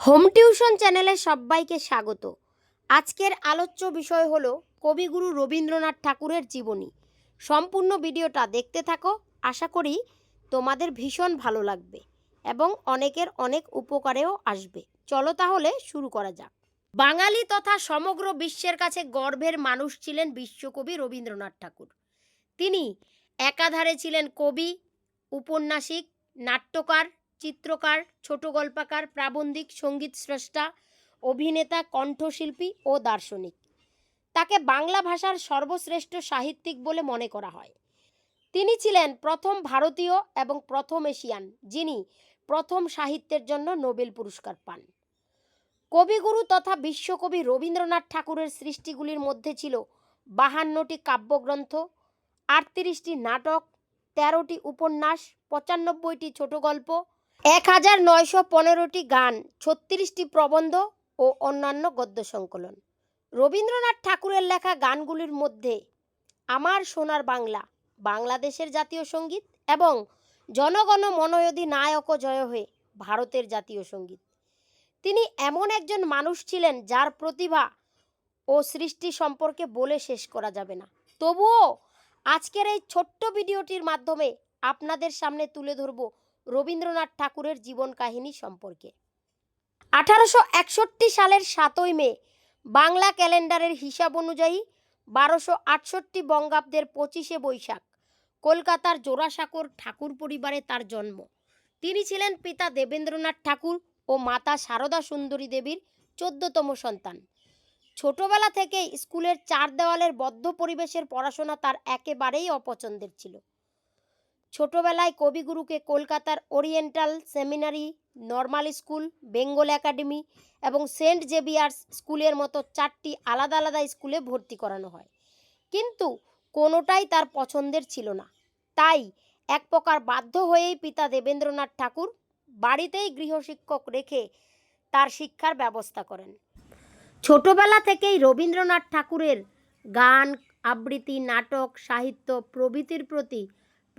Home tuition চ্যানেলে সবাইকে স্বাগত। আজকের আলোচ্য বিষয় হল কবিগুরু রবীন্দ্রনাথ ঠাকুরের জীবনী। সম্পূর্ণ ভিডিওটা দেখতে থাকো, আশা করি তোমাদের ভীষণ ভালো লাগবে এবং অনেকের অনেক উপকারেও আসবে। চলো তাহলে শুরু করা যাক। বাঙালি তথা সমগ্র বিশ্বের কাছে গর্বের মানুষ ছিলেন বিশ্বকবি রবীন্দ্রনাথ ঠাকুর। তিনি একাধারে ছিলেন কবি, উপন্যাসিক, নাট্যকার চিত্রকার, ছোট গল্পাকার, প্রাবন্ধিক, সংগীত স্রষ্টা, অভিনেতা, কণ্ঠশিল্পী ও দার্শনিক। তাকে বাংলা ভাষার সর্বশ্রেষ্ঠ সাহিত্যিক বলে মনে করা হয়। তিনি ছিলেন প্রথম ভারতীয় এবং প্রথম এশিয়ান, যিনি প্রথম সাহিত্যের জন্য নোবেল পুরস্কার পান। কবিগুরু তথা বিশ্বকবি রবীন্দ্রনাথ ঠাকুরের সৃষ্টিগুলির মধ্যে ছিল বাহান্নটি কাব্যগ্রন্থ, আটত্রিশটি নাটক, তেরোটি উপন্যাস, পঁচানব্বইটি ছোট গল্প এক হাজার নয়শো পনেরোটি গান, ছত্রিশটি প্রবন্ধ ও অন্যান্য গদ্য সংকলন। রবীন্দ্রনাথ ঠাকুরের লেখা গানগুলির মধ্যে আমার সোনার বাংলা, বাংলাদেশের জাতীয় সংগীত এবং জনগণ মনোয়দী নায়ক জয় হয়ে ভারতের জাতীয় সংগীত। তিনি এমন একজন মানুষ ছিলেন যার প্রতিভা ও সৃষ্টি সম্পর্কে বলে শেষ করা যাবে না। তবুও আজকের এই ছোট্ট ভিডিওটির মাধ্যমে আপনাদের সামনে তুলে ধরব রবীন্দ্রনাথ ঠাকুরের জীবন কাহিনী সম্পর্কে। আঠারোশো একষট্টি সালের সাতই মে, বাংলা ক্যালেন্ডারের হিসাব অনুযায়ী বারোশো আটষট্টি বঙ্গাব্দের পঁচিশে বৈশাখ কলকাতার জোড়াসাঁকোর ঠাকুর পরিবারে তার জন্ম। তিনি ছিলেন পিতা দেবেন্দ্রনাথ ঠাকুর ও মাতা সারদা সুন্দরী দেবীর চোদ্দতম সন্তান। ছোটবেলা থেকেই স্কুলের চার দেওয়ালের বদ্ধ পরিবেশের পড়াশোনা তার একেবারেই অপছন্দের ছিল। ছোটবেলায় কবিগুরুকে কলকাতার oriental seminary, normal school, Bengal academy এবং সেন্ট জেভিয়ার্স স্কুলের মতো চারটি আলাদা আলাদা স্কুলে ভর্তি করানো হয়। কিন্তু কোনোটাই তার পছন্দের ছিল না। তাই এক প্রকার বাধ্য হয়েই পিতা দেবেন্দ্রনাথ ঠাকুর বাড়িতেই গৃহশিক্ষক রেখে তার শিক্ষার ব্যবস্থা করেন। ছোটবেলা থেকেই রবীন্দ্রনাথ ঠাকুরের গান, আবৃত্তি, নাটক, সাহিত্য প্রভৃতির প্রতি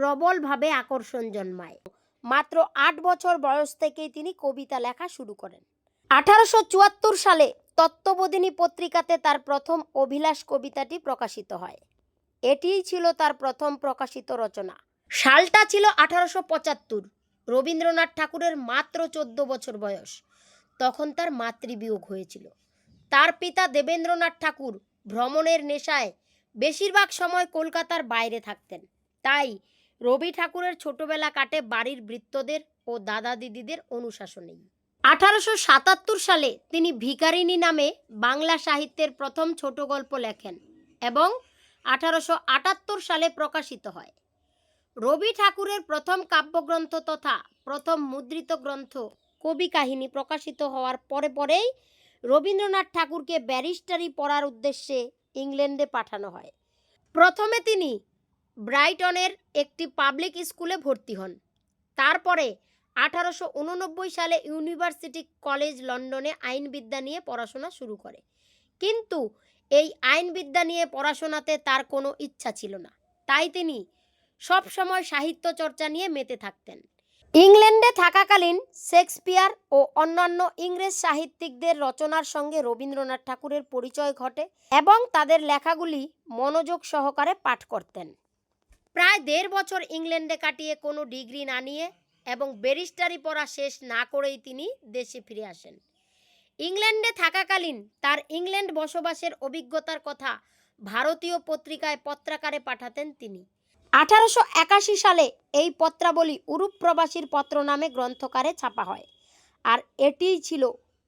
প্রবলভাবে আকর্ষণ জন্মায়। মাত্র আট বছর বয়স থেকেই তিনি কবিতা লেখা শুরু করেন। আঠারোশো চুয়াত্তর সালে তত্ত্ববোধিনী পত্রিকাতে তার প্রথম অভিলাষ কবিতাটি প্রকাশিত হয়। এটিই ছিল তার প্রথম প্রকাশিত রচনা। সালটা ছিল আঠারোশো পঁচাত্তর, রবীন্দ্রনাথ ঠাকুরের মাত্র চোদ্দ বছর বয়স। তখন তার মাতৃবিয়োগ হয়েছিল। তার পিতা দেবেন্দ্রনাথ ঠাকুর ভ্রমণের নেশায় বেশিরভাগ সময় কলকাতার বাইরে থাকতেন। তাই রবি ঠাকুরের ছোটবেলা কাটে বাড়ির বৃত্তদের ও দাদা দিদিদের অনুশাসনেই। আঠারোশো সাতাত্তর সালে তিনি ভিকারিনী নামে বাংলা সাহিত্যের প্রথম ছোট গল্প লেখেন এবং আঠারোশো আটাত্তর সালে প্রকাশিত হয়। রবি ঠাকুরের প্রথম কাব্যগ্রন্থ তথা প্রথম মুদ্রিত গ্রন্থ কবি কাহিনী প্রকাশিত হওয়ার পরে পরেই রবীন্দ্রনাথ ঠাকুরকে ব্যারিস্টারি পড়ার উদ্দেশ্যে ইংল্যান্ডে পাঠানো হয়। প্রথমে তিনি ব্রাইটনের একটি পাবলিক স্কুলে ভর্তি হন। তারপরে আঠারোশো উননব্বই সালে ইউনিভার্সিটি কলেজ লন্ডনে আইনবিদ্যা নিয়ে পড়াশোনা শুরু করে। কিন্তু এই আইনবিদ্যা নিয়ে পড়াশোনাতে তার কোনো ইচ্ছা ছিল না। তাই তিনি সব সময় সাহিত্য চর্চা নিয়ে মেতে থাকতেন। ইংল্যান্ডে থাকাকালীন শেক্সপিয়ার ও অন্যান্য ইংরেজ সাহিত্যিকদের রচনার সঙ্গে রবীন্দ্রনাথ ঠাকুরের পরিচয় ঘটে এবং তাদের লেখাগুলি মনোযোগ সহকারে পাঠ করতেন। প্রায় দেড় বছর ইংল্যান্ডে কাটিয়ে কোনো ডিগ্রি না নিয়ে এবং ব্যারিস্টারি পড়া শেষ না করেই তিনি দেশে ফিরে আসেন। ইংল্যান্ডে থাকাকালীন তার ইংল্যান্ড বসবাসের অভিজ্ঞতার কথা ভারতীয় পত্রিকায় পত্রাকারে পাঠাতেন তিনি। আঠারোশো একাশি সালে এই পত্রাবলী উরূপ প্রবাসীর পত্র নামে গ্রন্থকারে ছাপা হয় আর এটিই ছিল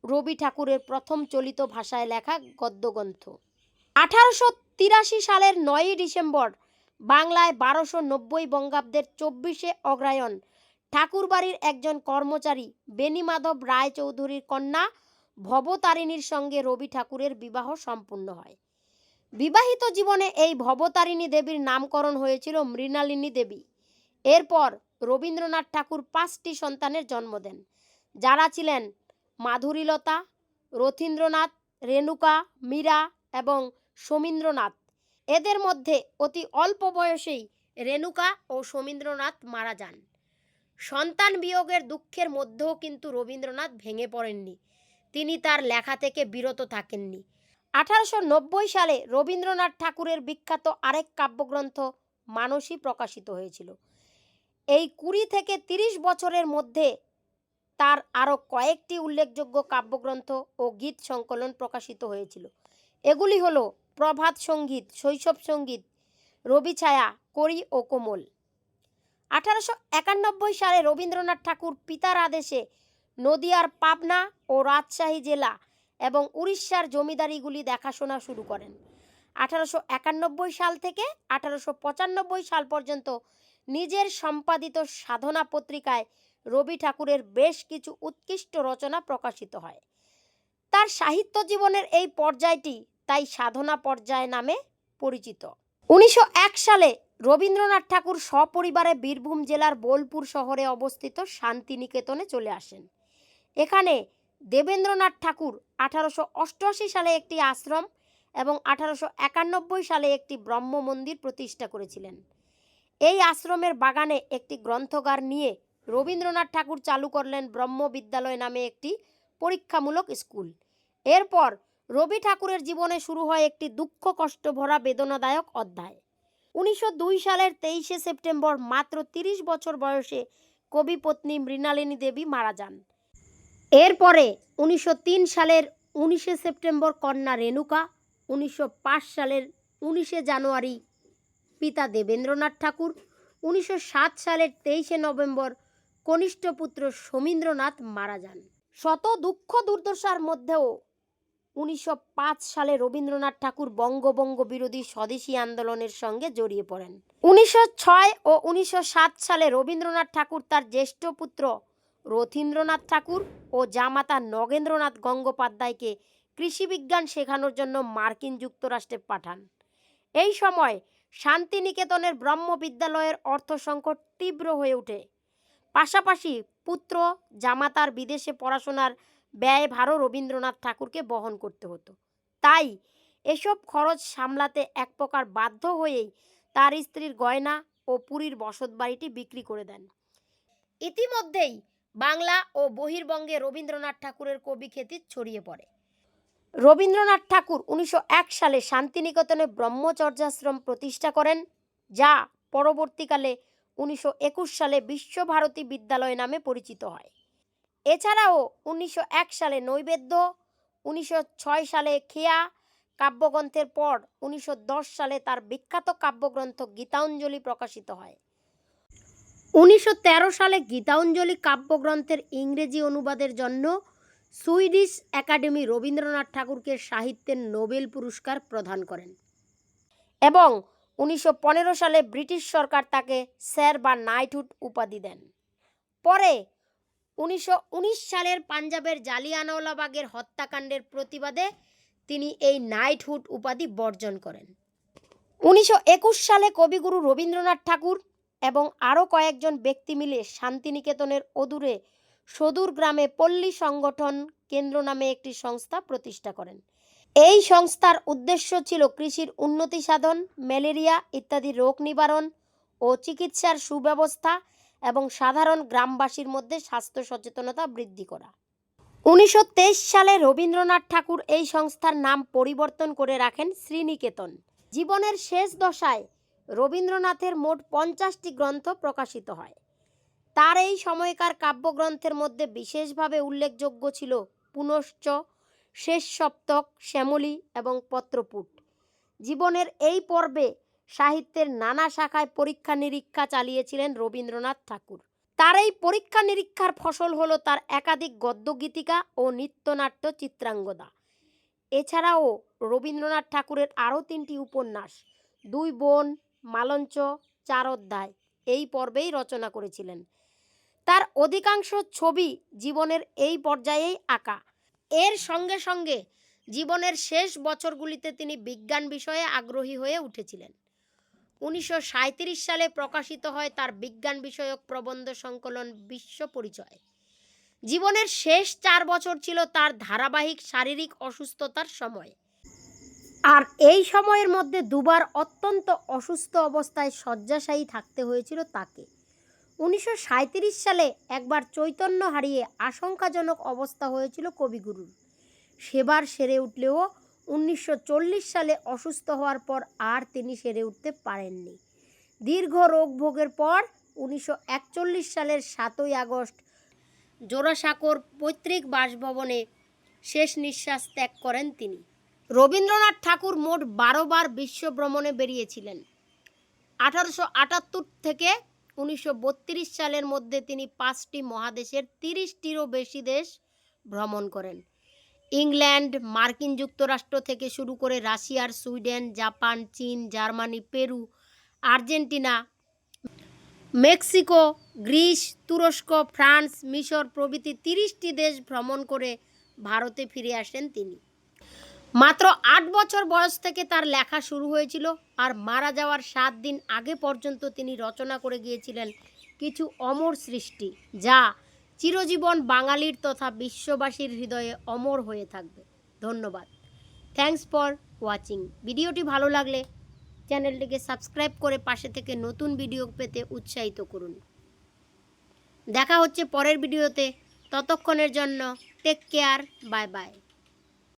রবি ঠাকুরের প্রথম চলিত ভাষায় লেখা গদ্যগ্রন্থ। আঠারোশো তিরাশি সালের নয়ই ডিসেম্বর বাংলায় বারোশো নব্বই বঙ্গাব্দের চব্বিশে অগ্রায়ণ। ঠাকুরবাড়ির একজন কর্মচারী বেণীমাধব রায়চৌধুরীর কন্যা ভবতারিণীর সঙ্গে রবি ঠাকুরের বিবাহ সম্পূর্ণ হয়। বিবাহিত জীবনে এই ভবতারিণী দেবীর নামকরণ হয়েছিল মৃণালিনী দেবী। এরপর রবীন্দ্রনাথ ঠাকুর পাঁচটি সন্তানের জন্ম দেন। যারা ছিলেন মাধুরীলতা, রথীন্দ্রনাথ, রেণুকা, মীরা এবং সমীন্দ্রনাথ। এদের মধ্যে অতি অল্প বয়সেই রেণুকা ও সমীন্দ্রনাথ মারা যান। সন্তান বিয়োগের দুঃখের মধ্যেও কিন্তু রবীন্দ্রনাথ ভেঙে পড়েননি। তিনি তার লেখা থেকে বিরত থাকেননি। আঠারোশো নব্বই সালে রবীন্দ্রনাথ ঠাকুরের বিখ্যাত আরেক কাব্যগ্রন্থ মানসী প্রকাশিত হয়েছিল। এই কুড়ি থেকে তিরিশ বছরের মধ্যে তার আরও কয়েকটি উল্লেখযোগ্য কাব্যগ্রন্থ ও গীত সংকলন প্রকাশিত হয়েছিল। এগুলি হলো প্রভাত সংগীত, শৈশব সংগীত, রবি ছায়া, করি ও কোমল। আঠারোশো একানব্বই সালে রবীন্দ্রনাথ ঠাকুর পিতার আদেশে নদিয়ার পাবনা ও রাজশাহী জেলা এবং উড়িষ্যার জমিদারিগুলি দেখাশোনা শুরু করেন। আঠারোশো একানব্বই সাল থেকে আঠারোশো পঁচানব্বই সাল পর্যন্ত নিজের সম্পাদিত সাধনা পত্রিকায় রবি ঠাকুরের বেশ কিছু উৎকৃষ্ট রচনা প্রকাশিত হয়। তার সাহিত্য জীবনের এই পর্যায়টি তাই সাধনা পর্যায় নামে পরিচিত। উনিশশো এক সালে রবীন্দ্রনাথ ঠাকুর সপরিবারে বীরভূম জেলার বোলপুর শহরে অবস্থিত শান্তিনিকেতনে চলে আসেন। এখানে দেবেন্দ্রনাথ ঠাকুর আঠারোশো অষ্টআশি সালে একটি আশ্রম এবং আঠারোশো একানব্বই সালে একটি ব্রহ্ম মন্দির প্রতিষ্ঠা করেছিলেন। এই আশ্রমের বাগানে একটি গ্রন্থগার নিয়ে রবীন্দ্রনাথ ঠাকুর চালু করলেন ব্রহ্ম বিদ্যালয় নামে একটি পরীক্ষামূলক স্কুল। এরপর রবি ঠাকুরের জীবনে শুরু হয় একটি দুঃখ কষ্ট ভরা বেদনাদায়ক অধ্যায়। উনিশশো দুই সালের তেইশে সেপ্টেম্বর মাত্র তিরিশ বছর বয়সে কবি পত্নী মৃণালিনী দেবী মারা যান। এরপরে উনিশশো তিন সালের উনিশে সেপ্টেম্বর কন্যা রেণুকা, উনিশশো পাঁচ সালের উনিশে জানুয়ারি পিতা দেবেন্দ্রনাথ ঠাকুর, উনিশশো সাত সালের তেইশে নভেম্বর কনিষ্ঠ পুত্র সমীন্দ্রনাথ মারা যান। শত দুঃখ দুর্দশার মধ্যেও উনিশশো পাঁচ সালে রবীন্দ্রনাথ ঠাকুর বঙ্গবঙ্গ বিরোধী স্বদেশী আন্দোলনের সঙ্গে জড়িয়ে পড়েন। উনিশশো ছয় ও উনিশশো সাত সালে রবীন্দ্রনাথ ঠাকুর তার জ্যেষ্ঠ পুত্র রথীন্দ্রনাথ ঠাকুর ও জামাতা নগেন্দ্রনাথ গঙ্গোপাধ্যায়কে কৃষিবিজ্ঞান শেখানোর জন্য মার্কিন যুক্তরাষ্ট্রে পাঠান। এই সময় শান্তিনিকেতনের ব্রহ্ম বিদ্যালয়ের অর্থ সংকট তীব্র হয়ে ওঠে। পাশাপাশি পুত্র, জামাতার বিদেশে পড়াশোনার ব্যয়ভারও রবীন্দ্রনাথ ঠাকুরকে বহন করতে হতো। তাই এসব খরচ সামলাতে এক প্রকার বাধ্য হয়েই তার স্ত্রীর গয়না ও পুরীর বসতবাড়িটি বিক্রি করে দেন। ইতিমধ্যেই বাংলা ও বহির্বঙ্গে রবীন্দ্রনাথ ঠাকুরের কবি খ্যাতি ছড়িয়ে পড়ে। রবীন্দ্রনাথ ঠাকুর উনিশশো এক সালে শান্তিনিকেতনে ব্রহ্মচর্যাশ্রম প্রতিষ্ঠা করেন, যা পরবর্তীকালে উনিশশো একুশ সালে বিশ্বভারতী বিদ্যালয় নামে পরিচিত হয়। এছাড়াও উনিশশো এক সালে নৈবেদ্য, উনিশশো ছয় সালে খেয়া কাব্যগ্রন্থের পর উনিশশো দশ সালে তার বিখ্যাত কাব্যগ্রন্থ গীতাঞ্জলি প্রকাশিত হয়। উনিশশো তেরো সালে গীতাঞ্জলি কাব্যগ্রন্থের ইংরেজি অনুবাদের জন্য সুইডিশ একাডেমি রবীন্দ্রনাথ ঠাকুরকে সাহিত্যের নোবেল পুরস্কার প্রদান করেন এবং উনিশশো পনেরো সালে ব্রিটিশ সরকার তাকে স্যার বা নাইটহুড উপাধি দেন। পরে উনিশশো উনিশ সালের পাঞ্জাবের জালিয়ানওয়ালাবাগের হত্যাকাণ্ডের প্রতিবাদে তিনি এই নাইটহুড উপাধি বর্জন করেন। উনিশশো একুশ সালে কবিগুরু রবীন্দ্রনাথ ঠাকুর এবং আরও কয়েকজন ব্যক্তি মিলে শান্তিনিকেতনের অদূরে সদূর গ্রামে পল্লী সংগঠন কেন্দ্র নামে একটি সংস্থা প্রতিষ্ঠা করেন। এই সংস্থার উদ্দেশ্য ছিল কৃষির উন্নতি সাধন, ম্যালেরিয়া ইত্যাদি রোগ নিবারণ ও চিকিৎসার সুব্যবস্থা এবং সাধারণ গ্রামবাসীর মধ্যে স্বাস্থ্য সচেতনতা বৃদ্ধি করা। উনিশশো তেইশ সালে রবীন্দ্রনাথ ঠাকুর এই সংস্থার নাম পরিবর্তন করে রাখেন শ্রীনিকেতন। জীবনের শেষ দশায় রবীন্দ্রনাথের মোট পঞ্চাশটি গ্রন্থ প্রকাশিত হয়। তার এই সময়কার কাব্যগ্রন্থের মধ্যে বিশেষভাবে উল্লেখযোগ্য ছিল পুনশ্চ শেষ সপ্তক, শ্যামলী এবং পত্রপুট। জীবনের এই পর্বে সাহিত্যের নানা শাখায় পরীক্ষা নিরীক্ষা চালিয়েছিলেন রবীন্দ্রনাথ ঠাকুর। তার এই পরীক্ষা নিরীক্ষার ফসল হলো তার একাধিক গদ্যগীতিকা ও নৃত্যনাট্য চিত্রাঙ্গদা। এছাড়াও রবীন্দ্রনাথ ঠাকুরের আরও তিনটি উপন্যাস, দুই বোন, মালঞ্চ, চার অধ্যায় এই পর্বেই রচনা করেছিলেন। তার অধিকাংশ ছবি জীবনের এই পর্যায়েই আঁকা। এর সঙ্গে সঙ্গে জীবনের শেষ বছরগুলিতে তিনি বিজ্ঞান বিষয়ে আগ্রহী হয়ে উঠেছিলেন। উনিশশো সাঁইত্রিশ সালে প্রকাশিত হয় তার বিজ্ঞান বিষয়ক প্রবন্ধ সংকলন বিশ্ব পরিচয়। জীবনের শেষ চার বছর ছিল তার ধারাবাহিক শারীরিক অসুস্থতার সময়। আর এই সময়ের মধ্যে দুবার অত্যন্ত অসুস্থ অবস্থায় শয্যাশায়ী থাকতে হয়েছিল তাকে। উনিশশো সাঁইত্রিশ সালে একবার চৈতন্য হারিয়ে আশঙ্কাজনক অবস্থা হয়েছিল কবিগুরুর। সেবার সেরে উঠলেও উনিশশো চল্লিশ সালে অসুস্থ হওয়ার পর আর তিনি সেরে উঠতে পারেননি। দীর্ঘ রোগ ভোগের পর উনিশশো একচল্লিশ সালের সাতই আগস্ট জোড়াসাঁকোর পৈতৃক বাসভবনে শেষ নিঃশ্বাস ত্যাগ করেন তিনি। রবীন্দ্রনাথ ঠাকুর মোট বারো বার বিশ্ব ভ্রমণে বেরিয়েছিলেন। আঠারোশো আটাত্তর থেকে উনিশশো বত্রিশ সালের মধ্যে তিনি পাঁচটি মহাদেশের তিরিশটিরও বেশি দেশ ভ্রমণ করেন। ইংল্যান্ড, মার্কিন যুক্তরাষ্ট্র থেকে শুরু করে রাশিয়ার সুইডেন, জাপান, চীন, Germany, Peru, Argentina, Mexico, Greece, তুরস্ক, ফ্রান্স, মিশর প্রভৃতি তিরিশটি দেশ ভ্রমণ করে ভারতে ফিরে আসেন তিনি। মাত্র আট বছর বয়স থেকে তার লেখা শুরু হয়েছিল আর মারা যাওয়ার সাত দিন আগে পর্যন্ত তিনি রচনা করে গিয়েছিলেন কিছু অমর সৃষ্টি, যা চিরজীবন বাঙালির তথা বিশ্ববাসীর হৃদয়ে অমর হয়ে থাকবে। ধন্যবাদ। থ্যাংকস ফর ওয়াচিং ভিডিওটি ভালো লাগলে চ্যানেলটিকে সাবস্ক্রাইব করে পাশে থেকে নতুন ভিডিও পেতে উৎসাহিত করুন। দেখা হচ্ছে পরের ভিডিওতে। ততক্ষণের জন্য টেক কেয়ার বাই বাই